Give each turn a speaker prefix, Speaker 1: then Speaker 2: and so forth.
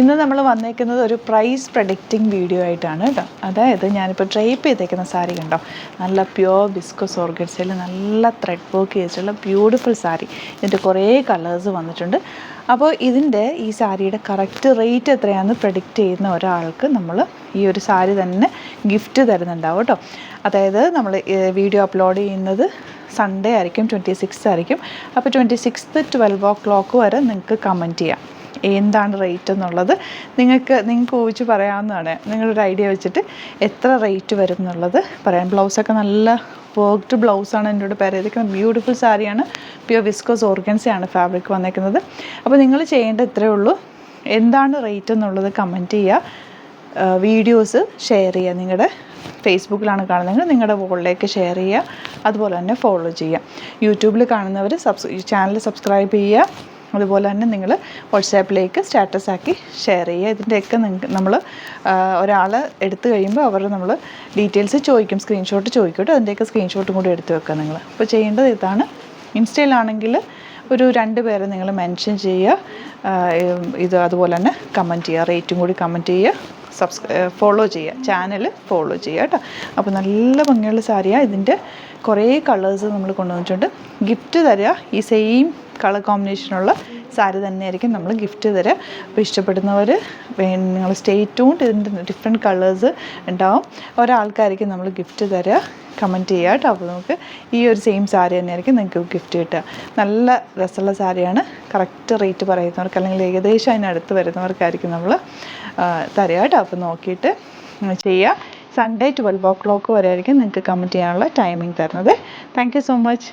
Speaker 1: ഇന്ന് നമ്മൾ വന്നേക്കുന്നത് ഒരു പ്രൈസ് പ്രഡിക്റ്റിംഗ് വീഡിയോ ആയിട്ടാണ് കേട്ടോ. അതായത് ഞാനിപ്പോൾ ഡ്രൈപ്പ് ചെയ്തേക്കുന്ന സാരി കണ്ടോ? നല്ല പ്യുവർ ബിസ്കോസ് ഓർഗൻസയിൽ നല്ല ത്രെഡ് വർക്ക് ചെയ്തിട്ടുള്ള ബ്യൂട്ടിഫുൾ സാരി ഇതിന്റെ കുറേ കളേഴ്സ് വന്നിട്ടുണ്ട്. അപ്പോൾ ഇതിന്റെ ഈ സാരിയുടെ കറക്റ്റ് റേറ്റ് എത്രയാണെന്ന് പ്രഡിക്റ്റ് ചെയ്യുന്ന ഒരാൾക്ക് നമ്മൾ ഈ ഒരു സാരി തന്നെ ഗിഫ്റ്റ് തരുന്നുണ്ടാവും കേട്ടോ. അതായത് നമ്മൾ വീഡിയോ അപ്ലോഡ് ചെയ്യുന്നത് സൺഡേ ആയിരിക്കും ട്വന്റി സിക്സ് ആയിരിക്കും. അപ്പോൾ twenty sixth twelve o'clock വരെ നിങ്ങൾക്ക് കമന്റ് ചെയ്യാം. എന്താണ് റേറ്റ് എന്നുള്ളത് നിങ്ങൾക്ക് നിങ്ങൾക്ക് ഊഹിച്ച് പറയാവുന്നതാണ്. നിങ്ങളൊരു ഐഡിയ വെച്ചിട്ട് എത്ര റേറ്റ് വരും എന്നുള്ളത് പറയാം ബ്ലൗസൊക്കെ നല്ല വർക്ക്ഡ് ബ്ലൗസാണ് എന്റെ കൂടെ പേര് ചെയ്തിരിക്കുന്നത്. ബ്യൂട്ടിഫുൾ സാരിയാണ് പ്യുവർ വിസ്കോസ് ഓർഗൻസയാണ് ഫാബ്രിക് വന്നേക്കുന്നത്. അപ്പോൾ നിങ്ങൾ ചെയ്യേണ്ട ഇത്രയേ ഉള്ളൂ. എന്താണ് റേറ്റ് എന്നുള്ളത് കമന്റ് ചെയ്യുക. വീഡിയോസ് ഷെയർ ചെയ്യുക നിങ്ങളുടെ ഫേസ്ബുക്കിലാണ് കാണുന്നതെങ്കിൽ നിങ്ങളുടെ വോളിലേക്ക് ഷെയർ ചെയ്യുക. അതുപോലെ തന്നെ ഫോളോ ചെയ്യുക. യൂട്യൂബിൽ കാണുന്നവർ സബ്സ് ചാനൽ സബ്സ്ക്രൈബ് ചെയ്യുക. അതുപോലെ തന്നെ നിങ്ങൾ വാട്സാപ്പിലേക്ക് സ്റ്റാറ്റസ് ആക്കി ഷെയർ ചെയ്യുക. ഇതിന്റെയൊക്കെ നിങ്ങൾക്ക് നമ്മൾ ഒരാൾ എടുത്തു കഴിയുമ്പോൾ അവർ നമ്മൾ ഡീറ്റെയിൽസ് ചോദിക്കും. സ്ക്രീൻഷോട്ട് ചോദിക്കട്ടെ. അതിന്റെയൊക്കെ സ്ക്രീൻഷോട്ടും കൂടി എടുത്ത് വെക്കുക നിങ്ങൾ അപ്പോൾ ചെയ്യേണ്ടത് ഇതാണ്. ഇൻസ്റ്റയിലാണെങ്കിൽ ഒരു രണ്ട് പേരെ നിങ്ങൾ മെൻഷൻ ചെയ്യുക. ഇത് അതുപോലെ തന്നെ കമന്റ് ചെയ്യുക. റേറ്റും കൂടി കമന്റ് ചെയ്യുക. സബ്സ്ക്രൈ ഫോളോ ചെയ്യുക. ചാനൽ ഫോളോ ചെയ്യുക കേട്ടോ. അപ്പോൾ നല്ല ഭംഗിയുള്ള സാരിയാണ് ഇതിന്റെ കുറേ കളേഴ്സ് നമ്മൾ കൊണ്ടുവന്നിട്ടുണ്ട്. ഗിഫ്റ്റ് തരിക ഈ സെയിം കളർ കോമ്പിനേഷനുള്ള സാരി തന്നെയായിരിക്കും നമ്മൾ ഗിഫ്റ്റ് തരിക അപ്പോൾ ഇഷ്ടപ്പെടുന്നവർ നിങ്ങൾ സ്റ്റേ ട്യൂൺഡ് ഇതിന്റെ ഡിഫറെന്റ് കളേഴ്സ് ഉണ്ടാവും. ഒരാൾക്കായിരിക്കും നമ്മൾ ഗിഫ്റ്റ് തരിക കമന്റ് ചെയ്യുക കേട്ടോ. അപ്പോൾ നമുക്ക് ഈ ഒരു സെയിം സാരി തന്നെയായിരിക്കും നിങ്ങൾക്ക് ഗിഫ്റ്റ് കിട്ടുക. നല്ല രസമുള്ള സാരിയാണ്. കറക്റ്റ് റേറ്റ് പറയുന്നവർക്ക് അല്ലെങ്കിൽ ഏകദേശം അതിനടുത്ത് വരുന്നവർക്കായിരിക്കും നമ്മൾ തരിക കേട്ടോ. അപ്പോൾ നോക്കിയിട്ട് ചെയ്യുക സൺഡേ ട്വൽവ് ഓ ക്ലോക്ക് വരെ ആയിരിക്കും നിങ്ങൾക്ക് കമന്റ് ചെയ്യാനുള്ള ടൈമിംഗ് തരുന്നത്. Thank so much